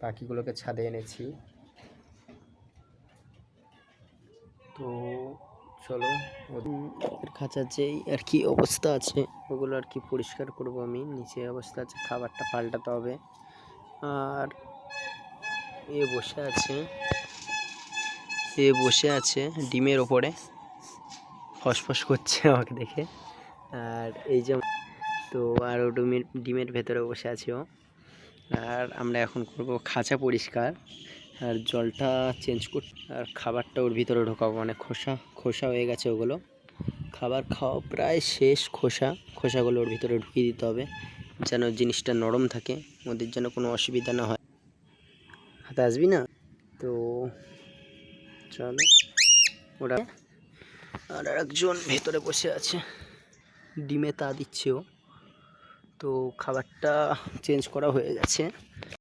পাখিগুলোকে ছাদে এনেছি। তো চলো, ওদের খাঁচার যেই আর কি অবস্থা আছে, ওগুলো আর কি পরিষ্কার করব আমি। নিচে অবস্থা আছে, খাবারটা পাল্টাতে হবে। আর এ বসে আছে, এ বসে আছে ডিমের ওপরে। ফসফস করছে আমাকে দেখে। আর এই যে, তো আর ও ডিমের ডিমের ভেতরে বসে আছে ও। আর আমরা এখন করব খাঁচা পরিষ্কার। আর জলটা চেঞ্জ কর, আর খাবারটা ওর ভিতরে ঢোকাবো মানে খোসা খোসা হয়ে গেছে ওগুলো। খাবার খাওয়া প্রায় শেষ খোসা, খোসাগুলো ওর ভিতরে ঢুকিয়ে দিতে হবে, যেন জিনিসটা নরম থাকে, ওদের যেন কোনো অসুবিধা না হয়। হাতে আসবি না? তো চলো, ওরা আর একজন ভেতরে বসে আছে, ডিমে তা দিচ্ছে ও। তো খাবারটা চেঞ্জ করা হয়ে গেছে।